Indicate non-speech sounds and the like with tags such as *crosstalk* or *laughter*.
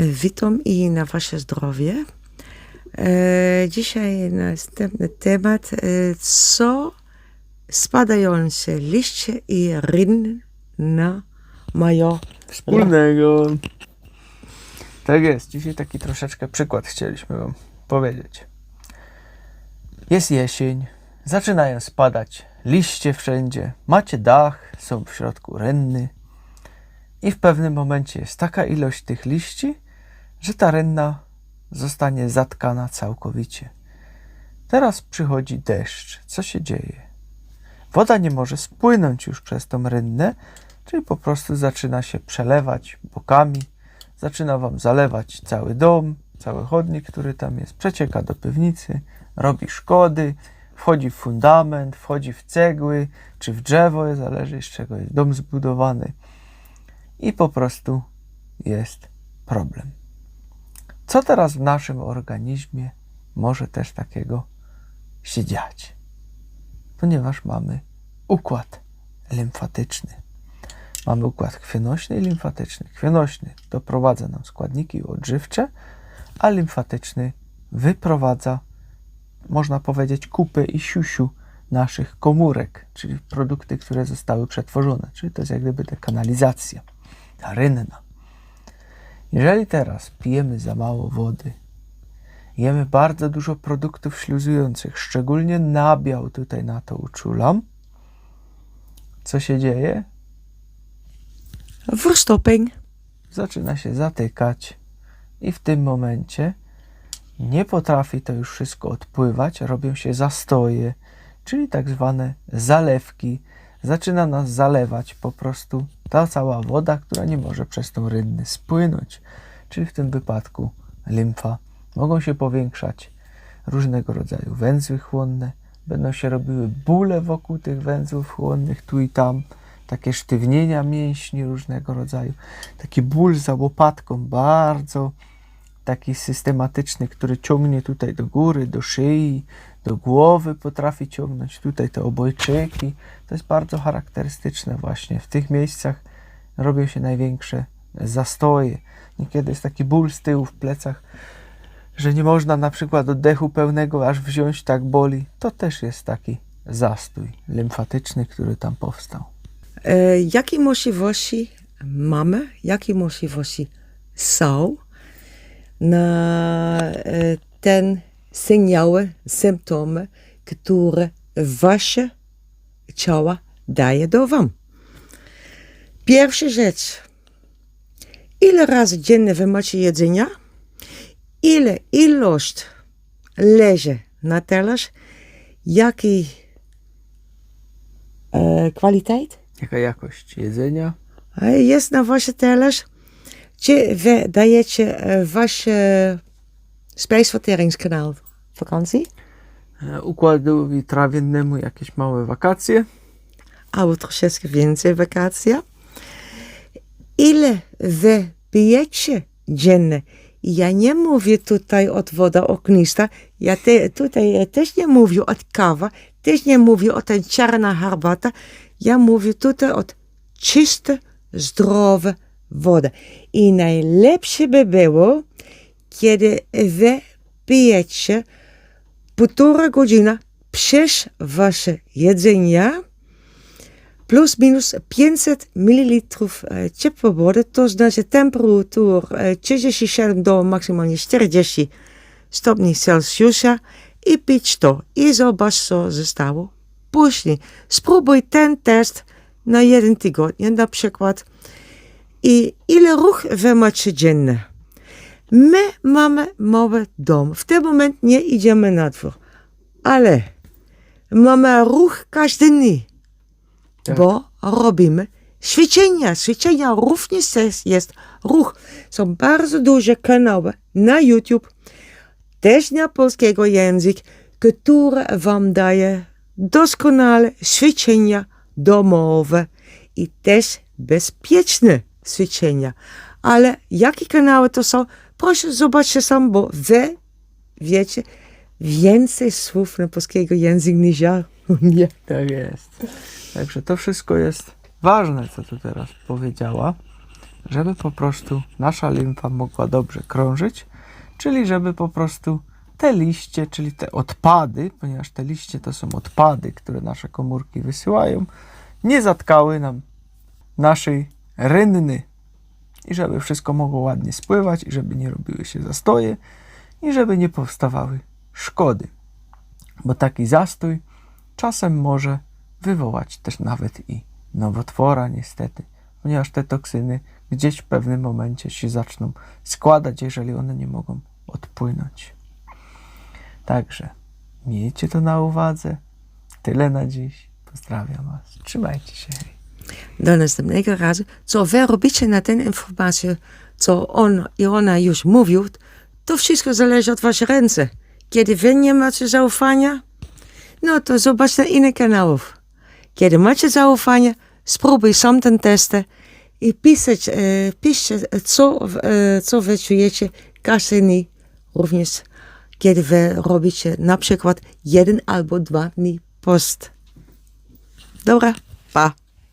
Witam i na Wasze zdrowie. E, dzisiaj następny temat. E, co spadające liście i rynna mają Wspólnego. Tak jest. Dzisiaj taki troszeczkę przykład chcieliśmy Wam powiedzieć. Jest jesień, zaczynają spadać liście wszędzie, macie dach, są w środku renny i w pewnym momencie jest taka ilość tych liści, że ta renna zostanie zatkana całkowicie. Teraz przychodzi deszcz. Co się dzieje? Woda nie może spłynąć już przez tą rynnę, czyli po prostu zaczyna się przelewać bokami, zaczyna wam zalewać cały dom, cały chodnik, który tam jest, przecieka do piwnicy, robi szkody, wchodzi w fundament, wchodzi w cegły, czy w drzewo, zależy z czego jest dom zbudowany. I po prostu jest problem. Co teraz w naszym organizmie może też takiego się dziać? Ponieważ mamy układ limfatyczny. Mamy układ krwionośny i limfatyczny. Krwionośny doprowadza nam składniki odżywcze, a limfatyczny wyprowadza, można powiedzieć, kupy i siusiu naszych komórek, czyli produkty, które zostały przetworzone. Czyli to jest jak gdyby ta kanalizacja, ta rynna. Jeżeli teraz pijemy za mało wody, jemy bardzo dużo produktów śluzujących, szczególnie nabiał tutaj na to uczulam, co się dzieje? verstopping. Zaczyna się zatykać i w tym momencie nie potrafi to już wszystko odpływać, robią się zastoje, czyli tak zwane zalewki. Zaczyna nas zalewać po prostu ta cała woda, która nie może przez tą rynnę spłynąć, czyli w tym wypadku limfa. Mogą się powiększać różnego rodzaju węzły chłonne, będą się robiły bóle wokół tych węzłów chłonnych tu i tam, takie sztywnienia mięśni różnego rodzaju, taki ból za łopatką, bardzo taki systematyczny, który ciągnie tutaj do góry, do szyi, do głowy potrafi ciągnąć, tutaj te obojczyki. To jest bardzo charakterystyczne właśnie. W tych miejscach robią się największe zastoje. Niekiedy jest taki ból z tyłu w plecach, że nie można na przykład oddechu pełnego aż wziąć, tak boli. To też jest taki zastój limfatyczny, który tam powstał. E, jakie możliwości mamy, jakie możliwości są na e, ten sygnały, symptomy, które wasze ciała daje do wam. Pierwsza rzecz. Ile razy dziennie wy macie jedzenia? Ile ilość leży na talerz? Jaki e, kwaliteit? Jaka jakość jedzenia? Jest na wasze talerz? Czy wy dajecie e, wasze spijsverteringskanaal vakantie? Układowi trawiennemu jakieś małe wakacje. Albo troszeczkę więcej wakacja? Ile wy pijecie dziennie? Ja nie mówię tutaj od woda ognista, ja te, tutaj też nie mówię od kawa, też nie mówię o ten czarna herbata, ja mówię tutaj od czyste, zdrowe woda. I najlepsze by było, kiedy wy pijecie półtora godzina przez wasze jedzenie plus minus 500 ml e, ciepłej wody, to znaczy temperatur e, 37 do maksymalnie 40 stopni Celsjusza i pić to i zobacz co zostało później. Spróbuj ten test na jeden tygodnie na przykład i ile ruch wy macie dziennie. My mamy mały dom. W tym moment nie idziemy na dwór, ale mamy ruch każdy dzień Tak. bo robimy ćwiczenia. Ćwiczenia również jest, jest ruch. Są bardzo duże kanały na YouTube, też na polskiego język, które wam daje doskonale ćwiczenia domowe i też bezpieczne ćwiczenia. Ale jakie kanały to są? Proszę zobaczcie sam, bo wy wiecie więcej słów na polskiego języka niż ja. *laughs* Nie. Tak jest. Także to wszystko jest ważne, co tu teraz powiedziała. żeby po prostu nasza limfa mogła dobrze krążyć, czyli żeby po prostu te liście, czyli te odpady, ponieważ te liście to są odpady, które nasze komórki wysyłają, nie zatkały nam naszej rynny i żeby wszystko mogło ładnie spływać i żeby nie robiły się zastoje i żeby nie powstawały szkody. Bo taki zastój czasem może wywołać też nawet i nowotwora niestety, ponieważ te toksyny gdzieś w pewnym momencie się zaczną składać, jeżeli one nie mogą odpłynąć. Także miejcie to na uwadze. Tyle na dziś. Pozdrawiam Was. Trzymajcie się. Do następnego razu. Co wy robicie na tę informację, co on i ona już mówił, to wszystko zależy od waszych ręce. Kiedy wy nie macie zaufania, no to zobacz na innych kanałów. Kiedy macie zaufanie, spróbuj sam ten test i pisać, e, piszcie, co, e, co wy czujecie każdy również kiedy wy robicie na przykład jeden albo dwa dni post. Dobra, pa.